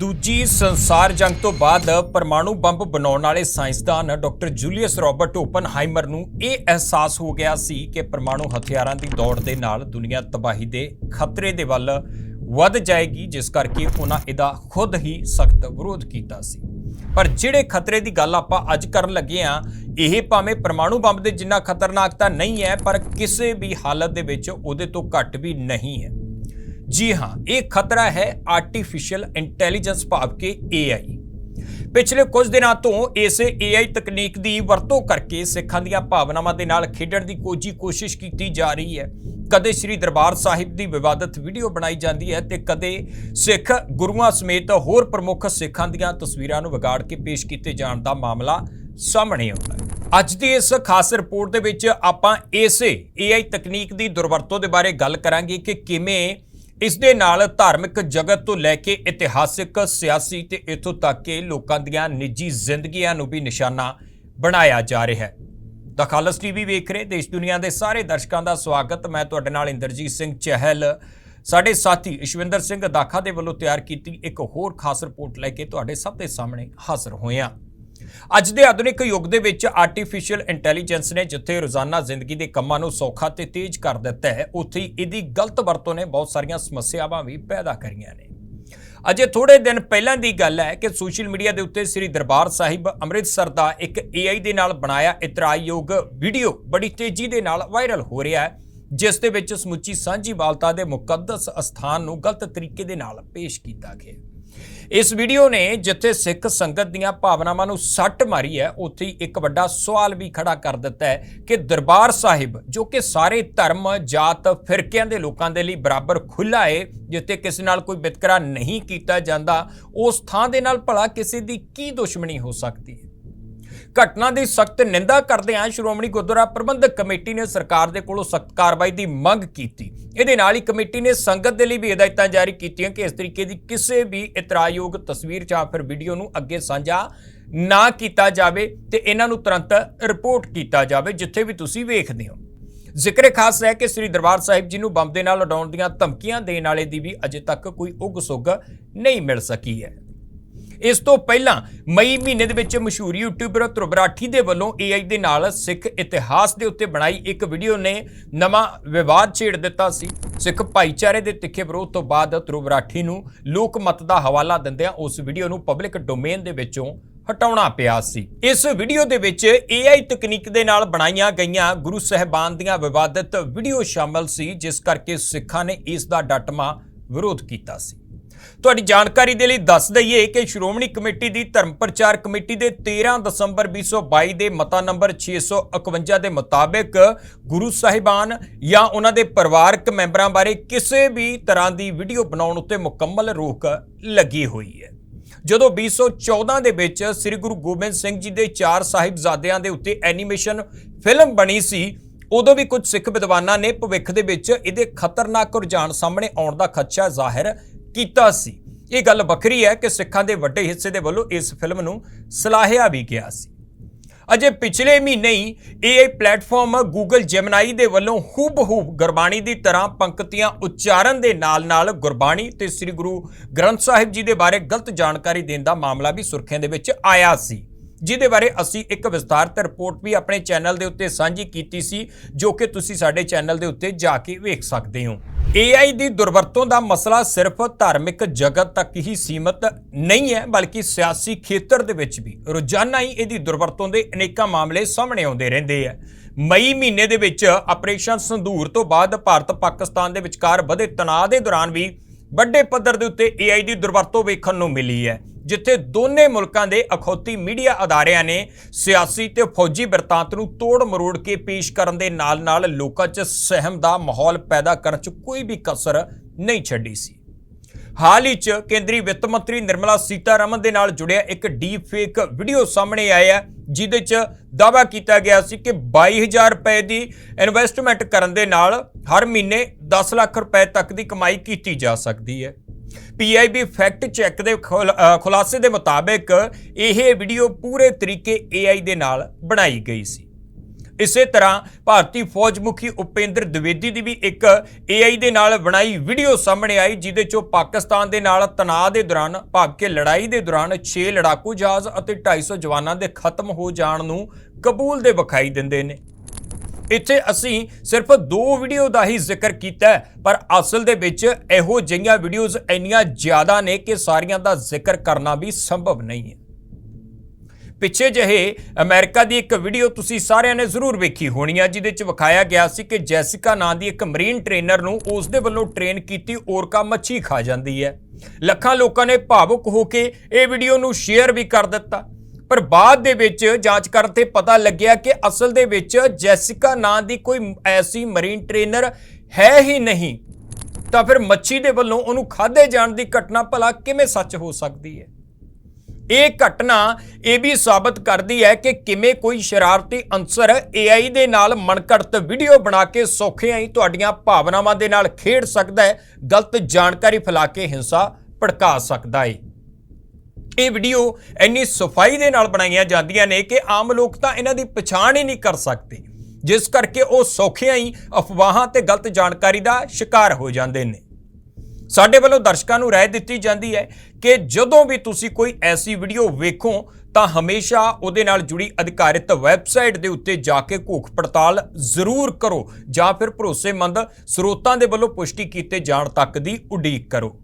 ਦੂਜੀ ਸੰਸਾਰ ਜੰਗ ਤੋਂ ਬਾਅਦ ਪਰਮਾਣੂ ਬੰਬ ਬਣਾਉਣ ਵਾਲੇ ਸਾਇੰਸਦਾਨ ਡਾਕਟਰ ਜੂਲੀਅਸ ਰਾਬਰਟ ਓਪਨਹਾਈਮਰ ਨੂੰ ਇਹ ਅਹਿਸਾਸ ਹੋ ਗਿਆ ਸੀ ਕਿ ਪਰਮਾਣੂ ਹਥਿਆਰਾਂ ਦੀ ਦੌੜ ਦੇ ਨਾਲ ਦੁਨੀਆ ਤਬਾਹੀ ਦੇ ਖਤਰੇ ਦੇ ਵੱਲ ਵੱਧ ਜਾਏਗੀ, ਜਿਸ ਕਰਕੇ ਉਹਨਾਂ ਇਹਦਾ ਖੁਦ ਹੀ ਸਖਤ ਵਿਰੋਧ ਕੀਤਾ ਸੀ। ਪਰ ਜਿਹੜੇ ਖਤਰੇ ਦੀ ਗੱਲ ਆਪਾਂ ਅੱਜ ਕਰਨ ਲੱਗੇ ਆ ਇਹ ਭਾਵੇਂ ਪਰਮਾਣੂ ਬੰਬ ਦੇ ਜਿੰਨਾ ਖਤਰਨਾਕ ਤਾਂ ਨਹੀਂ ਹੈ, ਪਰ ਕਿਸੇ ਵੀ ਹਾਲਤ ਦੇ ਵਿੱਚ ਉਹਦੇ ਤੋਂ ਘੱਟ ਵੀ ਨਹੀਂ ਹੈ। ਜੀ ਹਾਂ, ਇਹ ਖਤਰਾ ਹੈ ਆਰਟੀਫੀਸ਼ੀਅਲ ਇੰਟੈਲੀਜੈਂਸ ਭਾਵ ਕਿ AI ਪਿਛਲੇ ਕੁਝ ਦਿਨਾਂ ਤੋਂ ਇਸੇ AI ਤਕਨੀਕ ਦੀ ਵਰਤੋਂ ਕਰਕੇ ਸਿੱਖਾਂ ਦੀਆਂ ਭਾਵਨਾਵਾਂ ਦੇ ਨਾਲ ਖੇਡਣ ਦੀ ਕੋਜੀ ਕੋਸ਼ਿਸ਼ ਕੀਤੀ ਜਾ ਰਹੀ ਹੈ। ਕਦੇ ਸ੍ਰੀ ਦਰਬਾਰ ਸਾਹਿਬ ਦੀ ਵਿਵਾਦਤ ਵੀਡੀਓ ਬਣਾਈ ਜਾਂਦੀ ਹੈ ਤੇ ਕਦੇ ਸਿੱਖ ਗੁਰੂਆਂ ਸਮੇਤ ਹੋਰ ਪ੍ਰਮੁੱਖ ਸਿੱਖਾਂ ਦੀਆਂ ਤਸਵੀਰਾਂ ਨੂੰ ਵਿਗਾੜ ਕੇ ਪੇਸ਼ ਕੀਤੇ ਜਾਣ ਦਾ ਮਾਮਲਾ ਸਾਹਮਣੇ ਆਉਂਦਾ ਹੈ। ਅੱਜ ਦੀ ਇਸ ਖਾਸ ਰਿਪੋਰਟ ਦੇ ਵਿੱਚ ਆਪਾਂ ਇਸੇ AI ਤਕਨੀਕ ਦੀ ਦੁਰਵਰਤੋਂ ਦੇ ਬਾਰੇ ਗੱਲ ਕਰਾਂਗੇ ਕਿ ਕਿਵੇਂ ਇਸ ਦੇ ਨਾਲ ਧਾਰਮਿਕ ਜਗਤ ਤੋਂ ਲੈ ਕੇ ਇਤਿਹਾਸਿਕ, ਸਿਆਸੀ ਤੇ ਇਥੋਂ ਤੱਕ ਕਿ ਲੋਕਾਂ ਦੀਆਂ ਨਿੱਜੀ ਜ਼ਿੰਦਗੀਆਂ ਨੂੰ ਵੀ ਨਿਸ਼ਾਨਾ ਬਣਾਇਆ ਜਾ ਰਿਹਾ ਹੈ। ਤਾਂ ਖਾਲਸ ਟੀਵੀ ਵੇਖ ਰਹੇ ਦੇਸ਼ ਦੁਨੀਆ ਦੇ ਸਾਰੇ ਦਰਸ਼ਕਾਂ ਦਾ ਸਵਾਗਤ। ਮੈਂ ਤੁਹਾਡੇ ਨਾਲ ਇੰਦਰਜੀਤ ਸਿੰਘ ਚਹਿਲ। ਸਾਡੇ ਸਾਥੀ ਇਸ਼ਵਿੰਦਰ ਸਿੰਘ ਦਾਖਾ ਦੇ ਵੱਲੋਂ ਤਿਆਰ ਕੀਤੀ ਇੱਕ ਹੋਰ ਖਾਸ ਰਿਪੋਰਟ ਲੈ ਕੇ ਤੁਹਾਡੇ ਸਭ ਦੇ ਸਾਹਮਣੇ ਹਾਜ਼ਰ ਹੋਏ ਹਾਂ। ਅੱਜ ਦੇ ਆਧੁਨਿਕ ਯੁੱਗ ਦੇ ਵਿੱਚ ਆਰਟੀਫੀਸ਼ੀਅਲ ਇੰਟੈਲੀਜੈਂਸ ਨੇ ਜਿੱਥੇ ਰੋਜ਼ਾਨਾ ਜ਼ਿੰਦਗੀ ਦੇ ਕੰਮਾਂ ਨੂੰ ਸੌਖਾ ਤੇ ਤੇਜ਼ ਕਰ ਦਿੱਤਾ ਹੈ, ਉੱਥੇ ਹੀ ਇਹਦੀ ਗਲਤ ਵਰਤੋਂ ਨੇ ਬਹੁਤ ਸਾਰੀਆਂ ਸਮੱਸਿਆਵਾਂ ਵੀ ਪੈਦਾ ਕਰੀਆਂ ਨੇ। ਅਜੇ ਥੋੜੇ ਦਿਨ ਪਹਿਲਾਂ ਦੀ ਗੱਲ ਹੈ ਕਿ ਸੋਸ਼ਲ ਮੀਡੀਆ ਦੇ ਉੱਤੇ ਸ੍ਰੀ ਦਰਬਾਰ ਸਾਹਿਬ ਅੰਮ੍ਰਿਤਸਰ ਦਾ ਇੱਕ AI ਦੇ ਨਾਲ ਬਣਾਇਆ ਇਤਰਾਯੋਗ ਵੀਡੀਓ ਬੜੀ ਤੇਜ਼ੀ ਦੇ ਨਾਲ ਵਾਇਰਲ ਹੋ ਰਿਹਾ ਹੈ, ਜਿਸ ਦੇ ਵਿੱਚ ਸਮੁੱਚੀ ਸਾਂਝੀ ਸਾਂਝੀਵਾਲਤਾ ਦੇ ਮੁਕੱਦਸ ਅਸਥਾਨ ਨੂੰ ਗਲਤ ਤਰੀਕੇ ਦੇ ਨਾਲ ਪੇਸ਼ ਕੀਤਾ ਗਿਆ ਇਸ ਵੀਡੀਓ ਨੇ ਜਿੱਥੇ ਸਿੱਖ ਸੰਗਤ ਦੀਆਂ ਭਾਵਨਾਵਾਂ ਨੂੰ ਸੱਟ ਮਾਰੀ ਹੈ, ਉੱਥੇ ਹੀ ਇੱਕ ਵੱਡਾ ਸਵਾਲ ਵੀ ਖੜਾ ਕਰ ਦਿੱਤਾ ਹੈ ਕਿ ਦਰਬਾਰ ਸਾਹਿਬ, ਜੋ ਕਿ ਸਾਰੇ ਧਰਮ, ਜਾਤ, ਫਿਰਕਿਆਂ ਦੇ ਲੋਕਾਂ ਦੇ ਲਈ ਬਰਾਬਰ ਖੁੱਲਾ ਹੈ ਜਿੱਥੇ ਕਿਸੇ ਨਾਲ ਕੋਈ ਵਿਤਕਰਾ ਨਹੀਂ ਕੀਤਾ ਜਾਂਦਾ, ਉਸ ਥਾਂ ਦੇ ਨਾਲ ਭਲਾ ਕਿਸੇ ਦੀ ਕੀ ਦੁਸ਼ਮਣੀ ਹੋ ਸਕਦੀ ਹੈ? ਘਟਨਾ ਦੀ ਸਖਤ ਨਿੰਦਾ ਕਰਦੇ ਆਂ ਸ਼੍ਰੋਮਣੀ ਗੁਰਦੁਆਰਾ ਪ੍ਰਬੰਧਕ ਕਮੇਟੀ ਨੇ ਸਰਕਾਰ ਦੇ ਕੋਲੋਂ ਸਖਤ ਕਾਰਵਾਈ ਦੀ ਮੰਗ ਕੀਤੀ। ਇਹਦੇ ਨਾਲ ਹੀ ਕਮੇਟੀ ਨੇ ਸੰਗਤ ਦੇ ਲਈ ਵੀ ਹਦਾਇਤਾਂ ਜਾਰੀ ਕੀਤੀਆਂ ਕਿ ਇਸ ਤਰੀਕੇ ਦੀ ਕਿਸੇ ਵੀ ਇਤਰਾਯੋਗ ਤਸਵੀਰ ਜਾਂ ਫਿਰ ਵੀਡੀਓ ਨੂੰ ਅੱਗੇ ਸਾਂਝਾ ਨਾ ਕੀਤਾ ਜਾਵੇ ਤੇ ਇਹਨਾਂ ਨੂੰ ਤੁਰੰਤ ਰਿਪੋਰਟ ਕੀਤਾ ਜਾਵੇ, ਜਿੱਥੇ ਵੀ ਤੁਸੀਂ ਵੇਖਦੇ ਹੋ। ਜ਼ਿਕਰ ਖਾਸ ਹੈ ਕਿ ਸ੍ਰੀ ਦਰਬਾਰ ਸਾਹਿਬ ਜੀ ਨੂੰ ਬੰਬ ਦੇ ਨਾਲ ਉਡਾਉਣ ਦੀਆਂ ਧਮਕੀਆਂ ਦੇਣ ਵਾਲੇ ਦੀ ਵੀ ਅਜੇ ਤੱਕ ਕੋਈ ਉਗ ਸੁਗ ਨਹੀਂ ਮਿਲ ਸਕੀ ਹੈ। ਇਸ ਤੋਂ ਪਹਿਲਾਂ ਮਈ ਮਹੀਨੇ ਦੇ ਵਿੱਚ ਮਸ਼ਹੂਰ ਯੂਟਿਊਬਰ ਧਰੁਵ ਦੇ ਵੱਲੋਂ AI ਦੇ ਨਾਲ ਸਿੱਖ ਇਤਿਹਾਸ ਦੇ ਉੱਤੇ ਬਣਾਈ ਇੱਕ ਵੀਡੀਓ ਨੇ ਨਵਾਂ ਵਿਵਾਦ ਛੇੜ ਦਿੱਤਾ ਸੀ। ਸਿੱਖ ਭਾਈਚਾਰੇ ਦੇ ਤਿੱਖੇ ਵਿਰੋਧ ਤੋਂ ਬਾਅਦ ਧਰੁਵ ਨੂੰ ਲੋਕ ਮਤ ਦਾ ਹਵਾਲਾ ਦਿੰਦਿਆਂ ਉਸ ਵੀਡੀਓ ਨੂੰ ਪਬਲਿਕ ਡੋਮੇਨ ਦੇ ਵਿੱਚੋਂ ਹਟਾਉਣਾ ਪਿਆ ਸੀ। ਇਸ ਵੀਡੀਓ ਦੇ ਵਿੱਚ AI ਤਕਨੀਕ ਦੇ ਨਾਲ ਬਣਾਈਆਂ ਗਈਆਂ ਗੁਰੂ ਸਹਿਬਾਨ ਦੀਆਂ ਵਿਵਾਦਿਤ ਵੀਡੀਓ ਸ਼ਾਮਲ ਸੀ, ਜਿਸ ਕਰਕੇ ਸਿੱਖਾਂ ਨੇ ਇਸ ਦਾ ਡਟਮਾ ਵਿਰੋਧ ਕੀਤਾ ਸੀ। ਤੁਹਾਡੀ ਜਾਣਕਾਰੀ ਦੇ ਲਈ ਦੱਸ ਦਈਏ ਕਿ ਸ਼੍ਰੋਮਣੀ ਕਮੇਟੀ ਦੀ ਧਰਮ ਪ੍ਰਚਾਰ ਕਮੇਟੀ ਦੇ 13 ਦਸੰਬਰ 2022 ਦੇ ਮਤਾ ਨੰਬਰ 651 ਦੇ ਮੁਤਾਬਕ ਗੁਰੂ ਸਾਹਿਬਾਨ ਜਾਂ ਉਹਨਾਂ ਦੇ ਪਰਿਵਾਰਕ ਮੈਂਬਰਾਂ ਬਾਰੇ ਕਿਸੇ ਵੀ ਤਰ੍ਹਾਂ ਦੀ ਵੀਡੀਓ ਬਣਾਉਣ ਉੱਤੇ ਮੁਕੰਮਲ ਰੋਕ ਲੱਗੀ ਹੋਈ ਹੈ। ਜਦੋਂ 2014 ਦੇ ਵਿੱਚ ਸ੍ਰੀ ਗੁਰੂ ਗੋਬਿੰਦ ਸਿੰਘ ਜੀ ਦੇ ਚਾਰ ਸਾਹਿਬਜ਼ਾਦਿਆਂ ਦੇ ਉੱਤੇ ਐਨੀਮੇਸ਼ਨ ਫਿਲਮ ਬਣੀ ਸੀ, ਉਦੋਂ ਵੀ ਕੁਝ ਸਿੱਖ ਵਿਦਵਾਨਾਂ ਨੇ ਭਵਿੱਖ ਦੇ ਵਿੱਚ ਇਹਦੇ ਖਤਰਨਾਕ ਰੁਝਾਨ ਸਾਹਮਣੇ ਆਉਣ ਦਾ ਖਦਸ਼ਾ ਜ਼ਾਹਿਰ ਕੀਤਾ ਸੀ। ਇਹ ਗੱਲ ਵੱਖਰੀ ਹੈ ਕਿ ਸਿੱਖਾਂ ਦੇ ਵੱਡੇ ਹਿੱਸੇ ਦੇ ਵੱਲੋਂ ਇਸ ਫਿਲਮ ਨੂੰ ਸਲਾਹਿਆ ਵੀ ਗਿਆ ਸੀ। ਅਜੇ ਪਿਛਲੇ ਮਹੀਨੇ ਹੀ AI ਪਲੇਟਫਾਰਮ Google Gemini ਦੇ ਵੱਲੋਂ ਹੂਬ ਹੂਬ ਗੁਰਬਾਣੀ ਦੀ ਤਰ੍ਹਾਂ ਪੰਕਤੀਆਂ ਉਚਾਰਨ ਦੇ ਨਾਲ-ਨਾਲ ਗੁਰਬਾਣੀ ਤੇ ਸ੍ਰੀ ਗੁਰੂ ਗ੍ਰੰਥ ਸਾਹਿਬ ਜੀ ਦੇ ਬਾਰੇ ਗਲਤ ਜਾਣਕਾਰੀ ਦੇਣ ਦਾ ਮਾਮਲਾ ਵੀ ਸੁਰਖੀਆਂ ਦੇ ਵਿੱਚ ਆਇਆ ਸੀ। ਜਿਹਦੇ ਬਾਰੇ ਅਸੀਂ ਇੱਕ ਵਿਸਤਾਰਤ ਰਿਪੋਰਟ ਵੀ ਆਪਣੇ ਚੈਨਲ ਦੇ ਉੱਤੇ ਸਾਂਝੀ ਕੀਤੀ ਸੀ, ਜੋ ਕਿ ਤੁਸੀਂ ਸਾਡੇ ਚੈਨਲ ਦੇ ਉੱਤੇ ਜਾ ਕੇ ਵੇਖ ਸਕਦੇ ਹੋ। AI ਦੀ ਦੁਰਵਰਤੋਂ ਦਾ ਮਸਲਾ ਸਿਰਫ ਧਾਰਮਿਕ ਜਗਤ ਤੱਕ ਹੀ ਸੀਮਤ ਨਹੀਂ ਹੈ, ਬਲਕਿ ਸਿਆਸੀ ਖੇਤਰ ਦੇ ਵਿੱਚ ਵੀ। ਰੋਜ਼ਾਨਾ ਹੀ ਇਹਦੀ ਦੁਰਵਰਤੋਂ ਦੇ ਅਨੇਕਾਂ ਮਾਮਲੇ ਸਾਹਮਣੇ ਆਉਂਦੇ ਰਹਿੰਦੇ ਆ। ਮਈ ਮਹੀਨੇ ਦੇ ਵਿੱਚ ਆਪਰੇਸ਼ਨ ਸੰਧੂਰ ਤੋਂ ਬਾਅਦ ਭਾਰਤ ਪਾਕਿਸਤਾਨ ਦੇ ਵਿਚਕਾਰ ਵਧੇ ਤਣਾਅ ਦੇ ਦੌਰਾਨ ਵੀ ਵੱਡੇ ਪੱਧਰ ਦੇ ਉੱਤੇ AI ਦੀ ਦੁਰਵਰਤੋਂ ਵੇਖਣ ਨੂੰ ਮਿਲੀ ਹੈ। ਜਿੱਥੇ ਦੋਨੇ ਮੁਲਕਾਂ ਦੇ ਅਖੌਤੀ ਮੀਡੀਆ ਅਦਾਰਿਆਂ ਨੇ ਸਿਆਸੀ ਤੇ ਫੌਜੀ ਬਿਰਤਾਂਤ ਨੂੰ ਤੋੜ ਮਰੋੜ ਕੇ ਪੇਸ਼ ਕਰਨ ਦੇ ਨਾਲ-ਨਾਲ ਲੋਕਾਂ 'ਚ ਸਹਿਮ ਦਾ ਮਾਹੌਲ ਪੈਦਾ ਕਰਨ 'ਚ ਕੋਈ ਵੀ ਕਸਰ ਨਹੀਂ ਛੱਡੀ ਸੀ। ਹਾਲ ਹੀ 'ਚ ਕੇਂਦਰੀ ਵਿੱਤ ਮੰਤਰੀ ਨਿਰਮਲਾ ਸੀਤਾਰਮਨ ਦੇ ਨਾਲ ਜੁੜਿਆ ਇੱਕ ਡੀਪ ਫੇਕ ਵੀਡੀਓ ਸਾਹਮਣੇ ਆਇਆ ਜਿਹਦੇ 'ਚ ਦਾਅਵਾ ਕੀਤਾ ਗਿਆ ਸੀ ਕਿ 22000 ਰੁਪਏ ਦੀ ਇਨਵੈਸਟਮੈਂਟ ਕਰਨ ਦੇ ਨਾਲ ਹਰ ਮਹੀਨੇ 10 ਲੱਖ ਰੁਪਏ ਤੱਕ ਦੀ ਕਮਾਈ ਕੀਤੀ ਜਾ ਸਕਦੀ ਹੈ। ਪੀਆਈਬੀ ਫੈਕਟ ਚੈੱਕ ਦੇ ਖੁਲਾਸੇ ਦੇ ਮੁਤਾਬਕ ਇਹ ਵੀਡੀਓ ਪੂਰੇ ਤਰੀਕੇ AI ਦੇ ਨਾਲ ਬਣਾਈ ਗਈ ਸੀ। ਇਸੇ ਤਰ੍ਹਾਂ ਭਾਰਤੀ ਫੌਜ ਮੁਖੀ ਉਪੇਂਦਰ ਦਵੇਦੀ ਦੀ ਵੀ ਇੱਕ AI ਦੇ ਨਾਲ ਬਣਾਈ ਵੀਡੀਓ ਸਾਹਮਣੇ ਆਈ, ਜਿਹਦੇ 'ਚ ਪਾਕਿਸਤਾਨ ਦੇ ਨਾਲ ਤਣਾਅ ਦੇ ਦੌਰਾਨ, ਭਾਗ ਕੇ ਲੜਾਈ ਦੇ ਦੌਰਾਨ 6 ਲੜਾਕੂ ਜਹਾਜ਼ ਅਤੇ 250 ਜਵਾਨਾਂ ਦੇ ਖਤਮ ਹੋ ਜਾਣ ਨੂੰ ਕਬੂਲ ਦੇ ਵਿਖਾਈ ਦਿੰਦੇ ਨੇ। ਇੱਥੇ ਅਸੀਂ ਸਿਰਫ ਦੋ ਵੀਡੀਓ ਦਾ ਹੀ ਜ਼ਿਕਰ ਕੀਤਾ ਪਰ ਅਸਲ ਦੇ ਵਿੱਚ ਇਹੋ ਜਿਹੀਆਂ ਵੀਡੀਓਜ਼ ਇੰਨੀਆਂ ਜ਼ਿਆਦਾ ਨੇ ਕਿ ਸਾਰੀਆਂ ਦਾ ਜ਼ਿਕਰ ਕਰਨਾ ਵੀ ਸੰਭਵ ਨਹੀਂ ਹੈ। ਪਿੱਛੇ ਜਿਹੇ ਅਮਰੀਕਾ ਦੀ ਇੱਕ ਵੀਡੀਓ ਤੁਸੀਂ ਸਾਰਿਆਂ ਨੇ ਜ਼ਰੂਰ ਵੇਖੀ ਹੋਣੀ ਆ, ਜਿਹਦੇ ਚ ਵਿਖਾਇਆ ਗਿਆ ਸੀ ਕਿ ਜੈਸਿਕਾ ਨਾਂ ਦੀ ਇੱਕ ਮਰੀਨ ਟ੍ਰੇਨਰ ਨੂੰ ਉਸ ਦੇ ਵੱਲੋਂ ਟ੍ਰੇਨ ਕੀਤੀ ਔਰਕਾ ਮੱਛੀ ਖਾ ਜਾਂਦੀ ਹੈ। ਲੱਖਾਂ ਲੋਕਾਂ ਨੇ ਭਾਵੁਕ ਹੋ ਕੇ ਇਹ ਵੀਡੀਓ ਨੂੰ ਸ਼ੇਅਰ ਵੀ ਕਰ ਦਿੱਤਾ। ਪਰ ਬਾਅਦ ਦੇ ਵਿੱਚ ਜਾਂਚ ਕਰਨ ਤੇ ਪਤਾ ਲੱਗਿਆ ਕਿ ਅਸਲ ਦੇ ਵਿੱਚ ਜੈਸਿਕਾ ਨਾਂ ਦੀ ਕੋਈ ਐਸੀ ਮਰੀਨ ਟ੍ਰੇਨਰ ਹੈ ਹੀ ਨਹੀਂ। ਤਾਂ ਫਿਰ ਮੱਛੀ ਦੇ ਵੱਲੋਂ ਉਹਨੂੰ ਖਾਦੇ ਜਾਣ ਦੀ ਘਟਨਾ ਭਲਾ ਕਿਵੇਂ ਸੱਚ ਹੋ ਸਕਦੀ ਹੈ? ਇਹ ਘਟਨਾ ਇਹ ਵੀ ਸਾਬਤ ਕਰਦੀ ਹੈ ਕਿ ਕਿਵੇਂ ਕੋਈ ਸ਼ਰਾਰਤੀ ਅੰਸਰ AI ਦੇ ਨਾਲ ਮਨਕੜਤ ਵੀਡੀਓ ਬਣਾ ਕੇ ਸੌਖਿਆਂ ਹੀ ਤੁਹਾਡੀਆਂ ਭਾਵਨਾਵਾਂ ਦੇ ਨਾਲ ਖੇਡ ਸਕਦਾ ਹੈ, ਗਲਤ ਜਾਣਕਾਰੀ ਫੈਲਾ ਕੇ ਹਿੰਸਾ ਭੜਕਾ ਸਕਦਾ ਹੈ। ਇਹ ਵੀਡੀਓ ਇੰਨੀ ਸਫ਼ਾਈ ਦੇ ਨਾਲ ਬਣਾਈਆਂ ਜਾਂਦੀਆਂ ਨੇ ਕਿ ਆਮ ਲੋਕ ਤਾਂ ਇਹਨਾਂ ਦੀ ਪਛਾਣ ਹੀ ਨਹੀਂ ਕਰ ਸਕਦੇ, ਜਿਸ ਕਰਕੇ ਉਹ ਸੌਖਿਆਂ ਹੀ ਅਫਵਾਹਾਂ ਤੇ ਗਲਤ ਜਾਣਕਾਰੀ ਦਾ ਸ਼ਿਕਾਰ ਹੋ ਜਾਂਦੇ ਨੇ। ਸਾਡੇ ਵੱਲੋਂ ਦਰਸ਼ਕਾਂ ਨੂੰ ਰਾਏ ਦਿੱਤੀ ਜਾਂਦੀ ਹੈ ਕਿ ਜਦੋਂ ਵੀ ਤੁਸੀਂ ਕੋਈ ਐਸੀ ਵੀਡੀਓ ਵੇਖੋ, ਤਾਂ ਹਮੇਸ਼ਾ ਉਹਦੇ ਨਾਲ ਜੁੜੀ ਅਧਿਕਾਰਿਤ ਵੈਬਸਾਈਟ ਦੇ ਉੱਤੇ ਜਾ ਕੇ ਘੂਖ ਪੜਤਾਲ ਜ਼ਰੂਰ ਕਰੋ ਜਾਂ ਫਿਰ ਭਰੋਸੇਮੰਦ ਸਰੋਤਾਂ ਦੇ ਵੱਲੋਂ ਪੁਸ਼ਟੀ ਕੀਤੇ ਜਾਣ ਤੱਕ ਦੀ ਉਡੀਕ ਕਰੋ।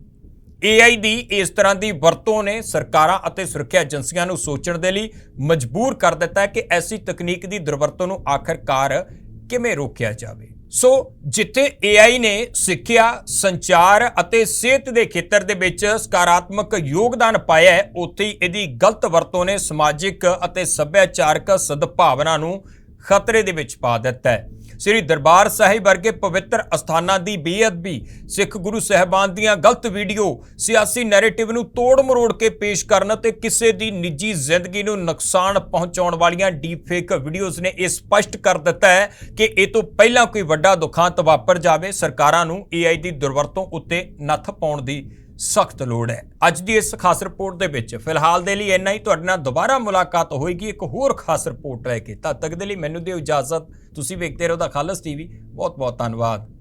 AI ਦੀ ਇਸ ਤਰ੍ਹਾਂ ਦੀ ਵਰਤੋਂ ਨੇ ਸਰਕਾਰਾਂ ਅਤੇ ਸੁਰੱਖਿਆ ਏਜੰਸੀਆਂ ਨੂੰ ਸੋਚਣ ਦੇ ਲਈ ਮਜਬੂਰ ਕਰ ਦਿੱਤਾ ਹੈ ਕਿ ਐਸੀ ਤਕਨੀਕ ਦੀ ਦੁਰਵਰਤੋਂ ਨੂੰ ਆਖਰਕਾਰ ਕਿਵੇਂ ਰੋਕਿਆ ਜਾਵੇ। ਸੋ ਜਿੱਥੇ AI ਨੇ ਸਿੱਖਿਆ, ਸੰਚਾਰ ਅਤੇ ਸਿਹਤ ਦੇ ਖੇਤਰ ਦੇ ਵਿੱਚ ਸਕਾਰਾਤਮਕ ਯੋਗਦਾਨ ਪਾਇਆ ਹੈ, ਉੱਥੇ ਹੀ ਇਹਦੀ ਗਲਤ ਵਰਤੋਂ ਨੇ ਸਮਾਜਿਕ ਅਤੇ ਸੱਭਿਆਚਾਰਕ ਸਦਭਾਵਨਾ ਨੂੰ ਖਤਰੇ ਦੇ ਵਿੱਚ ਪਾ ਦਿੱਤਾ ਹੈ। ਸ੍ਰੀ ਦਰਬਾਰ ਸਾਹਿਬ ਵਰਗੇ ਪਵਿੱਤਰ ਅਸਥਾਨਾਂ ਦੀ ਬੇਅਦਬੀ, ਸਿੱਖ ਗੁਰੂ ਸਹਿਬਾਨ ਦੀਆਂ ਗਲਤ ਵੀਡੀਓ, ਸਿਆਸੀ ਨੈਰੇਟਿਵ ਨੂੰ ਤੋੜ ਮਰੋੜ ਕੇ ਪੇਸ਼ ਕਰਨ ਅਤੇ ਕਿਸੇ ਦੀ ਨਿੱਜੀ ਜ਼ਿੰਦਗੀ ਨੂੰ ਨੁਕਸਾਨ ਪਹੁੰਚਾਉਣ ਵਾਲੀਆਂ ਡੀਪ ਫੇਕ ਵੀਡੀਓਜ਼ ਨੇ ਇਹ ਸਪਸ਼ਟ ਕਰ ਦਿੱਤਾ ਹੈ ਕਿ ਇਹ ਤੋਂ ਪਹਿਲਾਂ ਕੋਈ ਵੱਡਾ ਦੁਖਾਂਤ ਵਾਪਰ ਜਾਵੇ, ਸਰਕਾਰਾਂ ਨੂੰ AI ਦੀ ਦੁਰਵਰਤੋਂ ਉੱਤੇ ਨੱਥ ਪਾਉਣ ਦੀ ਸਖਤ ਲੋੜ ਹੈ। ਅੱਜ ਦੀ ਇਸ ਖਾਸ ਰਿਪੋਰਟ ਦੇ ਵਿੱਚ ਫਿਲਹਾਲ ਦੇ ਲਈ ਇੰਨਾ ਹੀ। ਤੁਹਾਡੇ ਨਾਲ ਦੁਬਾਰਾ ਮੁਲਾਕਾਤ ਹੋਏਗੀ, ਇੱਕ ਹੋਰ ਖਾਸ ਰਿਪੋਰਟ ਲੈ ਕੇ। ਤਦ ਤੱਕ ਦੇ ਲਈ ਮੈਨੂੰ ਦਿਓ ਇਜਾਜ਼ਤ। ਤੁਸੀਂ ਵੇਖਦੇ ਰਹੋ ਦਾ ਖਾਲਸ ਟੀਵੀ। ਬਹੁਤ ਬਹੁਤ ਧੰਨਵਾਦ।